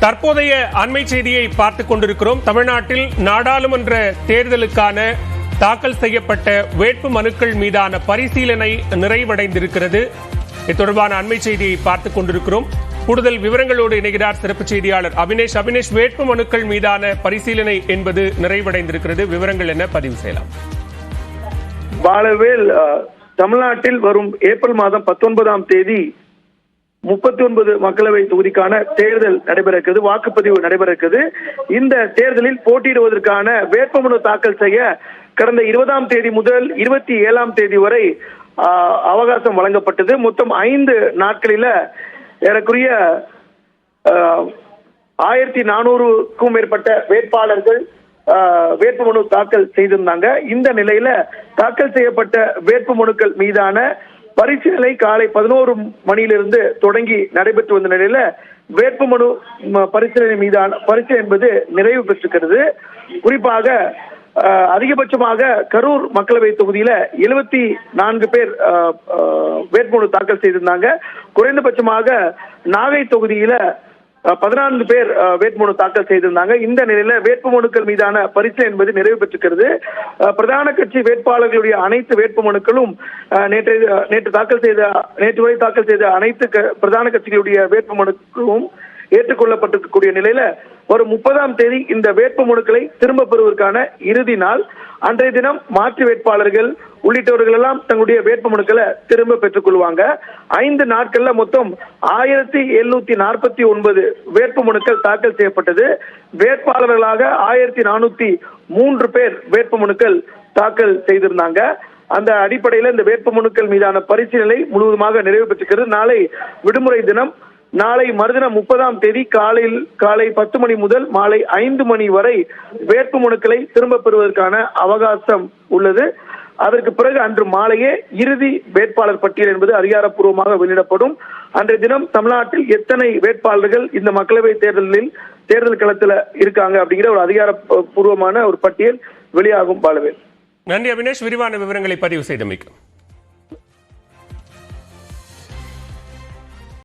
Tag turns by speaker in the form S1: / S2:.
S1: தற்போதைய அண்மை செய்தியை பார்த்துக் கொண்டிருக்கிறோம். தமிழ்நாட்டில் நாடாளுமன்ற தேர்தலுக்கான தாக்கல் செய்யப்பட்ட வேட்பு மனுக்கள் மீதான பரிசீலனை நிறைவடைந்திருக்கிறது. இது தொடர்பான அண்மை செய்தியை பார்த்துக் கொண்டிருக்கிறோம். கூடுதல் விவரங்களோடு இணைகிறார் சிறப்பு செய்தியாளர் அபினேஷ். அபினேஷ் வேட்பு மனுக்கள் மீதான பரிசீலனை என்பது நிறைவடைந்திருக்கிறது. விவரங்கள் என்ன? பதிவு செய்யலாம்.
S2: பாலவேல் தமிழ்நாட்டில் வரும் ஏப்ரல் மாதம் பத்தொன்பதாம் தேதி முப்பத்தி ஒன்பது மக்களவை தொகுதிக்கான தேர்தல் நடைபெற இருக்குது வாக்குப்பதிவு நடைபெற இருக்குது இந்த தேர்தலில் போட்டியிடுவதற்கான வேட்புமனு தாக்கல் செய்ய கடந்த இருபதாம் தேதி முதல் இருபத்தி ஏழாம் தேதி வரை அவகாசம் வழங்கப்பட்டது. மொத்தம் ஐந்து நாட்களில ஏறக்குரிய ஆயிரத்தி நானூறுக்கும் மேற்பட்ட வேட்பாளர்கள் வேட்புமனு தாக்கல் செய்திருந்தாங்க. இந்த நிலையில தாக்கல் செய்யப்பட்ட வேட்புமனுக்கள் மீதான பரிசீலனை காலை பதினோரு மணியிலிருந்து தொடங்கி நடைபெற்று வந்த நிலையில வேட்புமனு பரிசீலனை மீதான பரிசீலனை என்பது நிறைவு பெற்றிருக்கிறது. குறிப்பாக அதிகபட்சமாக கரூர் மக்களவை தொகுதியில எழுபத்தி நான்கு பேர் அஹ், வேட்புமனு தாக்கல் செய்திருந்தாங்க. குறைந்தபட்சமாக நாகை தொகுதியில பதினான்கு பேர் வேட்புமனு தாக்கல் செய்திருந்தாங்க. இந்த நிலையில வேட்புமனுக்கள் மீதான பரிசீலனை என்பது நிறைவு பெற்றிருக்கிறது. பிரதான கட்சி வேட்பாளர்களுடைய அனைத்து வேட்புமனுக்களும் நேற்று நேற்று தாக்கல் செய்த நேற்று வரை தாக்கல் செய்த அனைத்து க- பிரதான கட்சிகளுடைய வேட்புமனுக்களும் ஏற்றுக்கொள்ளப்பட்டிருக்கக்கூடிய நிலையில வரும் முப்பதாம் தேதி இந்த வேட்பு மனுக்களை திரும்ப பெறுவதற்கான இறுதி நாள். அன்றைய தினம் மாற்று வேட்பாளர்கள் உள்ளிட்டவர்கள் எல்லாம் தங்களுடைய வேட்பு மனுக்களை திரும்ப பெற்றுக் கொள்வாங்க. ஐந்து நாட்கள்ல மொத்தம் ஆயிரத்தி எழுநூத்தி நாற்பத்தி ஒன்பது வேட்பு மனுக்கள் தாக்கல் செய்யப்பட்டது. வேட்பாளர்களாக ஆயிரத்தி நானூத்தி மூன்று பேர் வேட்பு மனுக்கள் தாக்கல் செய்திருந்தாங்க. அந்த அடிப்படையில் இந்த வேட்பு மனுக்கள் மீதான பரிசீலனை முழுவதுமாக நிறைவு பெற்றிருக்கிறது. நாளை விடுமுறை தினம் நாளை மறுதினம் முப்பதாம் தேதி காலையில் காலை பத்து மணி முதல் மாலை ஐந்து மணி வரை வேட்பு மனுக்களை திரும்ப பெறுவதற்கான அவகாசம் உள்ளது. அதற்கு பிறகு அன்று மாலையே இறுதி வேட்பாளர் பட்டியல் என்பது அதிகாரப்பூர்வமாக வெளியிடப்படும். அன்றைய தினம் தமிழ்நாட்டில் எத்தனை வேட்பாளர்கள் இந்த மக்களவை தேர்தலில் தேர்தல் களத்துல இருக்காங்க அப்படிங்கிற ஒரு அதிகாரப்பூர்வமான ஒரு பட்டியல் வெளியாகும் பாலவேல்.
S1: நன்றி அபினேஷ். விரிவான விவரங்களை பதிவு செய்தமைக்கும்